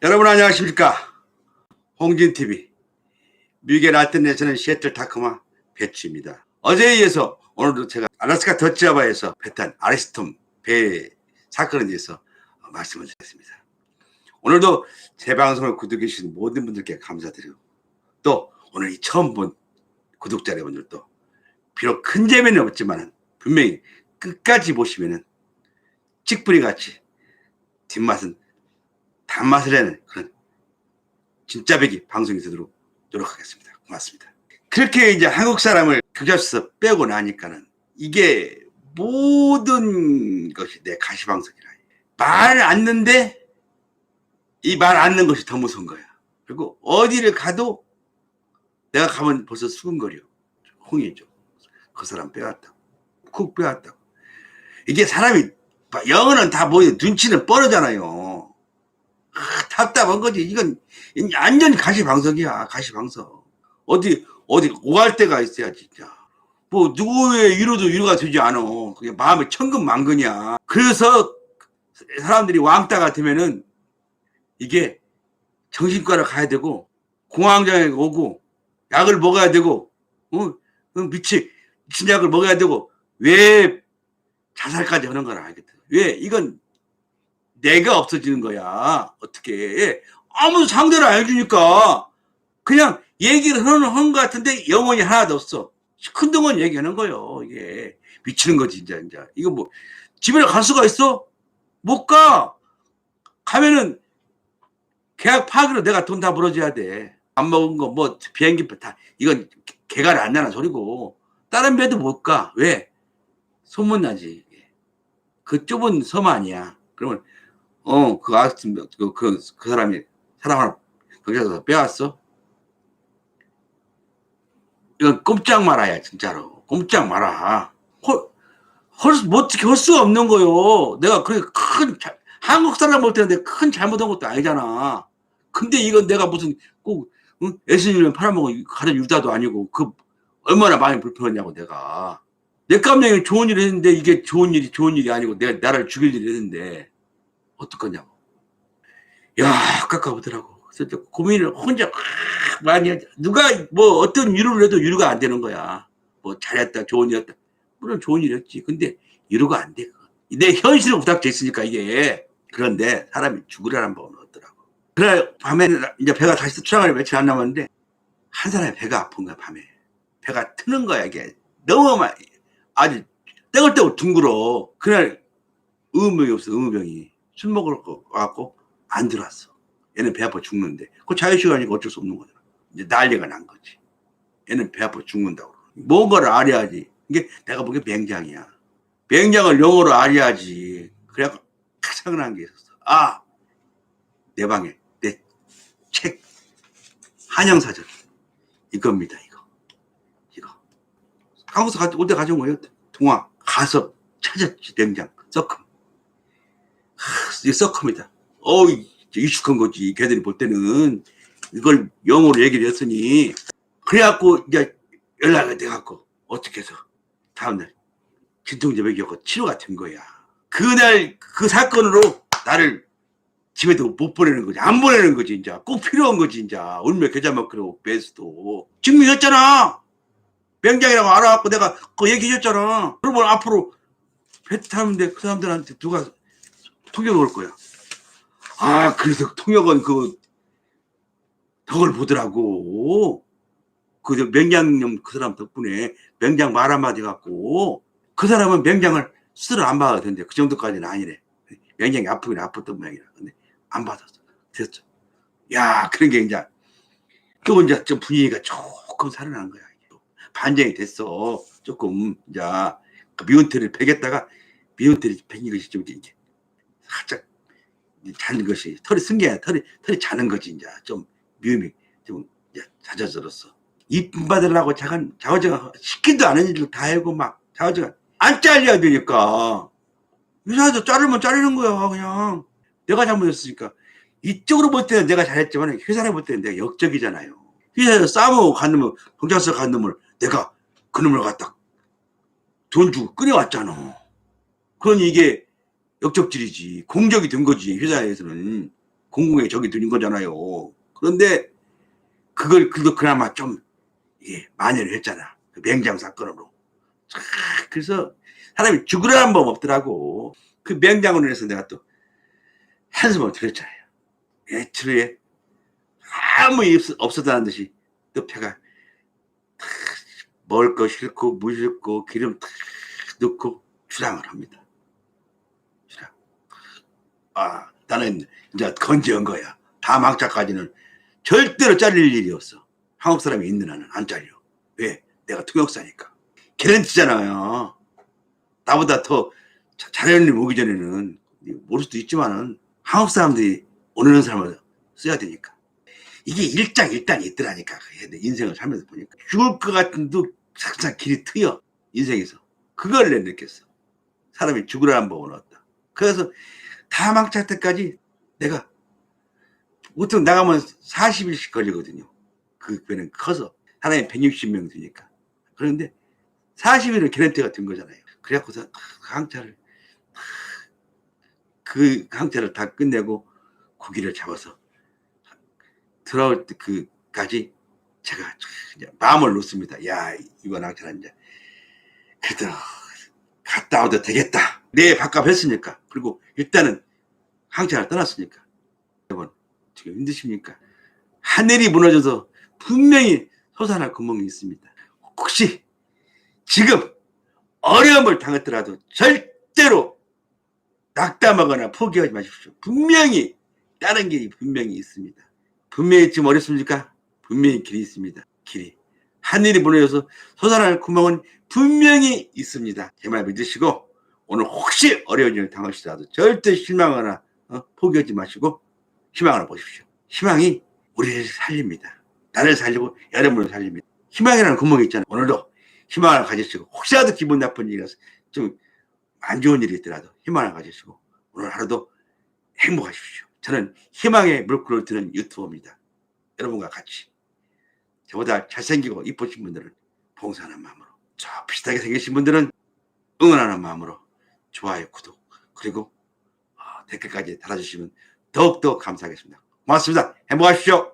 여러분 안녕하십니까? 홍진TV 미국의 라틴에서는 시애틀 타크마 배치입니다. 어제에 이어서 오늘도 제가 아라스카 더치아바에서 배탄 아리스톰 배 사건에 대해서 말씀을 드렸습니다. 오늘도 제 방송을 구독해 주신 모든 분들께 감사드리고 또 오늘 이 처음 본 구독자 여러분들도 비록 큰 재미는 없지만 분명히 끝까지 보시면은 찍뿌리 같이 뒷맛은 단맛을 내는 그런 진짜 배기 방송이 되도록 노력하겠습니다. 고맙습니다. 그렇게 이제 한국 사람을 교자에서 빼고 나니까는 이게 모든 것이 내 가시방석이라. 말 않는데 이말 않는 것이 더 무서운 거야. 그리고 어디를 가도 내가 가면 벌써 수근거려. 홍이죠. 그 사람 빼왔다고. 쿡 빼왔다고. 이게 사람이 영어는 다 뭐예요. 눈치는 뻔하잖아요. 아, 답답한 거지. 이건 완전 가시방석이야. 가시방석. 어디 어디 오갈 때가 있어야 진짜. 뭐 누구의 위로도 위로가 되지 않아. 그게 마음에 천근만근이야. 그래서 사람들이 왕따 같으면은 이게 정신과를 가야 되고 공황장애 오고 약을 먹어야 되고 어? 어, 미치 미친 약을 먹어야 되고 왜 자살까지 하는 걸 알겠다. 왜 이건 내가 없어지는 거야. 어떻게 아무도 상대를 안 해주니까 그냥 얘기를 하는 것 같은데 영혼이 하나도 없어. 큰동안 얘기하는 거요. 이게 미치는 거지 진짜 진짜. 이거 뭐 집에 갈 수가 있어? 못 가. 가면은 계약 파기로 내가 돈다 벌어줘야 돼. 안 먹은 거 뭐 비행기 다 이건 개가 안 나는 소리고 다른 배도 못 가. 왜? 소문나지. 그 좁은 섬 아니야. 그러면 어, 그 아저씨, 그, 그, 그 사람이 사람 하나 거기서 빼왔어? 이건 꼼짝 말아야, 진짜로. 꼼짝 말아. 헐, 헐, 뭐 어떻게 할 수가 없는 거요. 내가 그렇게 큰, 자- 한국 사람 볼 때는 큰 잘못한 것도 아니잖아. 근데 이건 내가 무슨 꼭, 응? 예수님을 팔아먹은 가진 유다도 아니고, 그, 얼마나 많이 불편했냐고, 내가. 내 깜냥이 좋은 일을 했는데, 이게 좋은 일이 좋은 일이 아니고, 내가 나를 죽일 일을 했는데, 어떡하냐고. 야, 깎아보더라고. 그래서 저 고민을 혼자 막 많이 하자. 누가 뭐 어떤 위로를 해도 위로가 안 되는 거야. 뭐 잘했다, 좋은 일이었다. 물론 좋은 일이었지. 근데 위로가 안 돼. 내 현실을 부닥쳐 있으니까 이게. 그런데 사람이 죽으라는 법은 없더라고. 그날 밤에 이제 배가 다시 출항을 며칠 안 남았는데 한 사람의 배가 아픈 거야, 밤에. 배가 트는 거야, 이게. 너무 많이. 아주 떼굴떼굴 둥글어. 그날 의무병이 없어, 의무병이. 술 먹으러 와갖고 안 들어왔어. 얘는 배 아파 죽는데. 그 자유시간이니까 어쩔 수 없는 거잖아. 이제 난리가 난 거지. 얘는 배 아파 죽는다고. 뭔가를 알아야지. 이게 내가 보기엔 맹장이야. 맹장을 영어로 알아야지. 그래갖고 탁 생각난 게 있었어. 아! 내 방에 내 책 한영사전 이겁니다 이거 이거 한국에서 올때 가져온 거예요 동화 가서 찾았지 맹장 서큼 서컴이다. 어이, 익숙한 거지. 걔들이 볼 때는 이걸 영어로 얘기를 했으니 그래갖고 이제 연락이 돼갖고 어떻게 해서 다음날 진통제 먹이고 치료가 된 거야. 그날 그 사건으로 나를 집에도 못 보내는 거지. 안 보내는 거지, 이제. 꼭 필요한 거지, 이제. 울며 계좌 먹기로 배수도. 증명했잖아. 맹장이라고 알아갖고 내가 그 얘기해줬잖아. 그러면 앞으로 배 타는데 그 사람들한테 누가 통역 올 거야. 아, 그래서 통역은 그 덕을 보더라고. 그 맹장님 그 사람 덕분에 맹장 말 한마디 갖고 그 사람은 맹장을 수술을 안 받아도 된대. 그 정도까지는 아니래. 맹장이 아프긴 아팠던 모양이라. 근데 안 받았어. 됐어. 야, 그런 게 이제 또 이제 좀 분위기가 조금 살아난 거야. 반전이 됐어. 조금 이제 그 미운털을 베겠다가 미운털이 베긴 것이 좀 이제 살짝 자는 것이 털이 아니라 털이 털이 자는 거지 이제 좀 미움이 좀 잦아들었어. 이쁨 받으려고 자간 자화자가 시키도 않은 일을 다 하고 막 자화자가 안 잘려야 되니까 회사에서 자르면 자르는 거야 그냥 내가 잘못했으니까 이쪽으로 볼 때는 내가 잘했지만 회사를 볼 때는 내가 역적이잖아요. 회사에서 싸움하고 간 놈을 경찰서 간 놈을 내가 그 놈을 갖다 돈 주고 끌어왔잖아. 그러니 이게 역적질이지. 공적이 된 거지, 회사에서는. 공공의 적이 들린 거잖아요. 그런데 그걸 그도 그나마 좀 예, 만회를 했잖아. 그 맹장 사건으로. 참, 그래서 사람이 죽으라는 법 없더라고. 그 맹장으로 인해서 내가 또 한숨을 들었잖아요. 애초에 아무 일 없- 없었다는 듯이 또 배가 먹을 거 싫고 물 싫고 기름 탁 넣고 주량을 합니다. 아 나는 이제 건재한 거야. 다망자까지는 절대로 잘릴 일이 없어. 한국 사람이 있는 한은 안 잘려. 왜? 내가 통역사니까. 개런티잖아요. 나보다 더 자- 잘하는 일 오기 전에는 모를 수도 있지만은 한국 사람들이 오는 사람을 써야 되니까. 이게 일장일단이 있더라니까. 인생을 살면서 보니까. 죽을 것 같은데 항상 길이 트여. 인생에서. 그걸 내 느꼈어. 사람이 죽으라는 법은 없다. 그래서 다망차 때까지 내가 보통 나가면 40일씩 걸리거든요. 그 배는 커서. 사람이 160명 되니까. 그런데 40일은 개런티가 된 거잖아요. 그래갖고서 그 항차를 그다 끝내고 고기를 잡아서 들어올 때 그까지 제가 이제 마음을 놓습니다. 야 이번 항차는 이제 그래도 갔다 와도 되겠다. 내 밥값 했으니까. 그리고 일단은 항차를 떠났으니까. 여러분 지금 힘드십니까? 하늘이 무너져서 분명히 솟아날 구멍이 있습니다. 혹시 지금 어려움을 당했더라도 절대로 낙담하거나 포기하지 마십시오. 분명히 다른 길이 분명히 있습니다. 분명히 지금 어렵습니까? 분명히 길이 있습니다. 길이. 하늘이 무너져서 솟아날 구멍은 분명히 있습니다. 제 말 믿으시고 오늘 혹시 어려운 일을 당하시더라도 절대 실망하거나 어, 포기하지 마시고 희망을 보십시오. 희망이 우리를 살립니다. 나를 살리고 여러분을 살립니다. 희망이라는 구멍이 있잖아요. 오늘도 희망을 가지시고 혹시라도 기분 나쁜 일이라서 좀 안 좋은 일이 있더라도 희망을 가지시고 오늘 하루도 행복하십시오. 저는 희망의 물꼬를 드는 유튜버입니다. 여러분과 같이 저보다 잘생기고 이쁘신 분들은 봉사하는 마음으로 저 비슷하게 생기신 분들은 응원하는 마음으로 좋아요, 구독 그리고 어, 댓글까지 달아주시면 더욱더 감사하겠습니다. 고맙습니다. 행복하십시오.